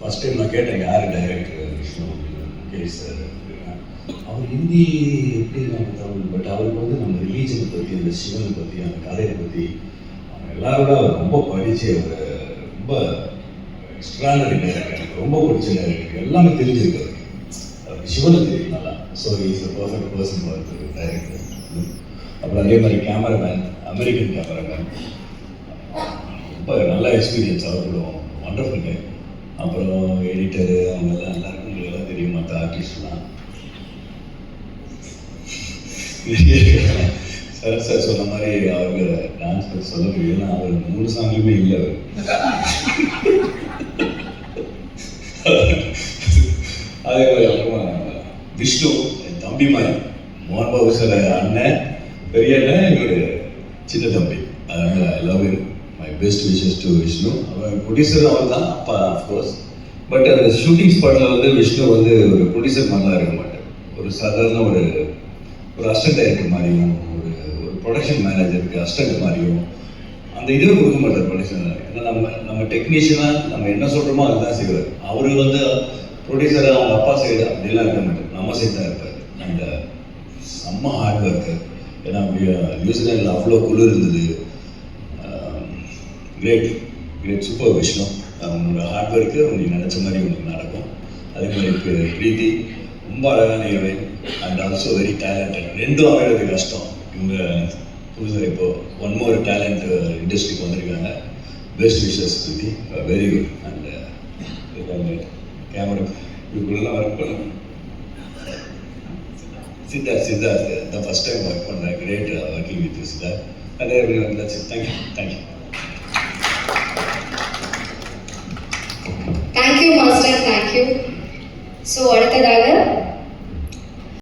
First time நான் கேட்டேன் யார் டைரக்டர் விஷ்ணு முகேஷ் சார் அவர் ஹிந்தி எப்படி நான் தமிழ் பட் அவருக்கு வந்து நம்ம ரிலீஜனை பற்றி அந்த சிவனை பற்றி அந்த கதையை பற்றி அவங்க எல்லாரோட அவர் ரொம்ப படித்து அவர் ரொம்ப எக்ஸ்ட்ரானரி டைரக்டர் எனக்கு ரொம்ப பிடிச்ச டைரக்டர் எல்லாமே தெரிஞ்சிருக்கு அவருக்கு. சிவனை தெரியும் நல்லா. So is a perfect person for director அப்புறம் அதே மாதிரி கேமராமேன் அமெரிக்கன் கேமராமேன் ரொம்ப நல்ல எக்ஸ்பீரியன்ஸ் அவர்களும் வண்டர்ஃபுல் கை அப்புறம் எடிட்டரு அவங்கெல்லாம் எல்லாருக்கும் உங்களுக்கு எல்லாம் தெரியும் மற்ற ஆர்டிஸ்ட்லாம் சார் சார் சொன்ன மாதிரி அவங்க டான்ஸ் பற்றி சொல்ல முடியும் அவர் மூணு சாங்லையுமே இல்லை அவர். அதே மாதிரி அப்புறம் விஷ்ணு என் தம்பி மாதிரி. மோகன் பாபு சார் அண்ணன் பெரிய அண்ணன் என்னுடைய சின்ன தம்பி. அதனால எல்லாமே love my best wishes to Vishnu அவன் ப்ரொடியூசர் அவர் தான் அப்பா அஃப்கோர்ஸ் பட் அந்த ஷூட்டிங் ஸ்பாட்டில் வந்து விஷ்ணு வந்து ஒரு ப்ரொடியூசர் மாதிரிலாம் இருக்க மாட்டார். ஒரு சாதாரண ஒரு ஒரு அசிஸ்டன்ட் டைரக்டர் மாதிரியும் ஒரு ஒரு ப்ரொடக்ஷன் மேனேஜருக்கு அஸ்டன்ட் மாதிரியும் அந்த இதுவே கொடுக்க மாட்டார் ப்ரொடியூசர் ஏன்னா நம்ம நம்ம டெக்னீஷியனாக நம்ம என்ன சொல்கிறோமோ அதுதான் செய்வார். அவர் வந்து ப்ரொடியூசராக அவங்க அப்பா சைடு அப்படிலாம் இருக்க மாட்டார். நம்ம சைடு தான் இருப்பார். அந்த செம்ம ஹார்ட் ஒர்க்கு ஏன்னா நியூசிலாண்டில் அவ்வளோ குளிர் இருந்தது. கிரேட் கிரேட் சூப்பர் விஷயம் உங்களோட ஹார்ட் ஒர்க்கு உங்களுக்கு நினச்ச மாதிரி உங்களுக்கு நடக்கும். அதே மாதிரி பிரீத்தி ரொம்ப அழகான heroine and also very talented ரெண்டும் அமைகிறது கஷ்டம். இவங்க புதுசாக இப்போ ஒன் மோர் டேலண்ட் இண்டஸ்ட்ரிக்கு வந்திருக்காங்க. Best wishes Preethi. Very good and camera இவங்களெல்லாம் ஒர்க் பண்ண சித்தார்த் சித்தார்த். தான் ஃபஸ்ட் டைம் ஒர்க் பண்ணுறேன் கிரேட் ஒர்க்கிங் வித் சித்தார்த் அதே தேங்க்யூ தேங்க்யூ தேங்க்யூ ஸோ அடுத்ததாக